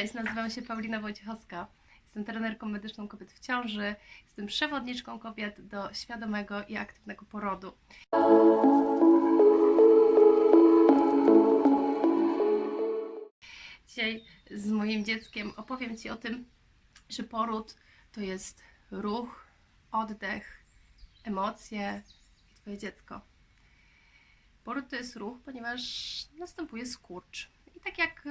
Cześć, nazywam się Paulina Wojciechowska. Jestem trenerką medyczną kobiet w ciąży. Jestem przewodniczką kobiet do świadomego i aktywnego porodu. Dzisiaj z moim dzieckiem opowiem Ci o tym, że poród to jest ruch, oddech, emocje i Twoje dziecko. Poród to jest ruch, ponieważ następuje skurcz. I tak jak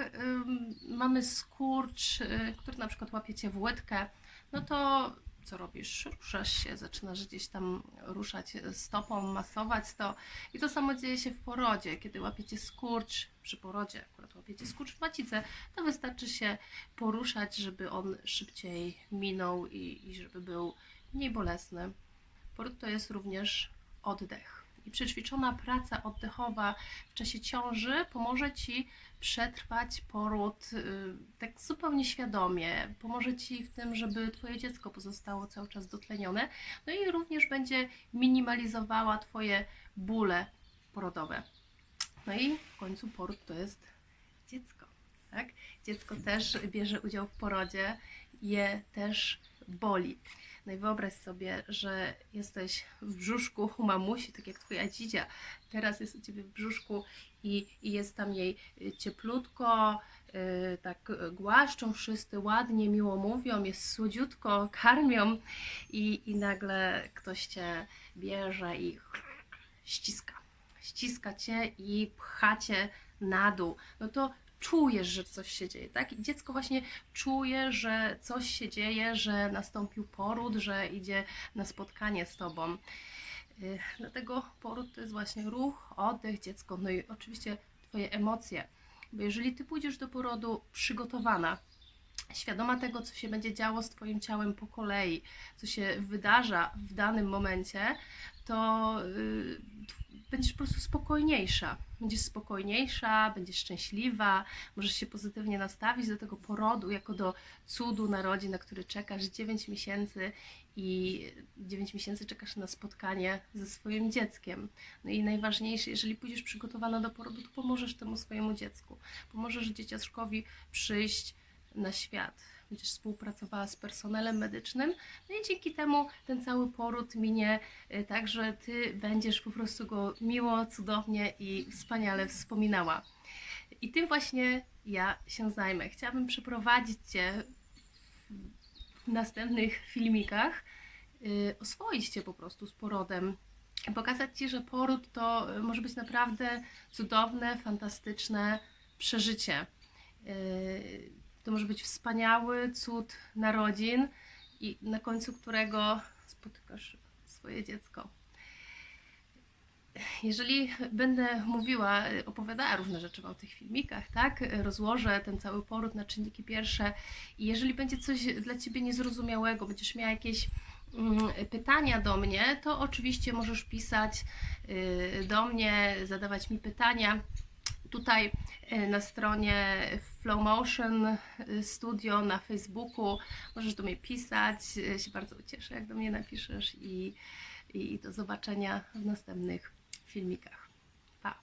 mamy skurcz, y, który na przykład łapiecie w łydkę, no to co robisz? Ruszasz się, zaczynasz gdzieś tam ruszać stopą, masować to. I to samo dzieje się w porodzie. Kiedy łapiecie skurcz, przy porodzie akurat łapiecie skurcz w macicy, to wystarczy się poruszać, żeby on szybciej minął i, i żeby był mniej bolesny. Poród to jest również oddech. I przećwiczona praca oddechowa w czasie ciąży pomoże Ci przetrwać poród y, tak zupełnie świadomie. Pomoże Ci w tym, żeby Twoje dziecko pozostało cały czas dotlenione. No i również będzie minimalizowała Twoje bóle porodowe. No i w końcu poród to jest dziecko. Tak? Dziecko też bierze udział w porodzie, je też boli. No i wyobraź sobie, że jesteś w brzuszku u mamusi, tak jak twoja dzidzia. Teraz jest u ciebie w brzuszku i, i jest tam jej y, cieplutko, yy, tak głaszczą wszyscy, ładnie, miło mówią, jest słodziutko, karmią i, i nagle ktoś cię bierze i ściska. Ściska cię i pcha cię na dół. No to czujesz, że coś się dzieje, tak? I dziecko właśnie czuje, że coś się dzieje, że nastąpił poród, że idzie na spotkanie z tobą. Yy, Dlatego poród to jest właśnie ruch, oddech, dziecko, no i oczywiście Twoje emocje. Bo jeżeli Ty pójdziesz do porodu przygotowana, świadoma tego, co się będzie działo z Twoim ciałem po kolei, co się wydarza w danym momencie, to yy, będziesz po prostu spokojniejsza. Będziesz spokojniejsza, będziesz szczęśliwa, możesz się pozytywnie nastawić do tego porodu jako do cudu narodzin, na który czekasz 9 miesięcy i 9 miesięcy czekasz na spotkanie ze swoim dzieckiem. No i najważniejsze, jeżeli pójdziesz przygotowana do porodu, to pomożesz temu swojemu dziecku. Pomożesz dzieciaczkowi przyjść na świat. Będziesz współpracowała z personelem medycznym, no i dzięki temu ten cały poród minie y, tak, że ty będziesz po prostu go miło, cudownie i wspaniale wspominała. I tym właśnie ja się zajmę. Chciałabym przeprowadzić Cię w następnych filmikach, y, oswoić Cię po prostu z porodem, pokazać Ci, że poród to y, może być naprawdę cudowne, fantastyczne przeżycie. To może być wspaniały cud narodzin i na końcu którego spotykasz swoje dziecko. Jeżeli będę mówiła, opowiadała różne rzeczy Wam w tych filmikach, tak? Rozłożę ten cały poród na czynniki pierwsze i jeżeli będzie coś dla Ciebie niezrozumiałego, będziesz miała jakieś mm, pytania do mnie, to oczywiście możesz pisać y, do mnie, zadawać mi pytania. Tutaj y, na stronie Flowmotion y, Studio na Facebooku możesz do mnie pisać. Y, Się bardzo ucieszę, jak do mnie napiszesz i, i do zobaczenia w następnych filmikach. Pa!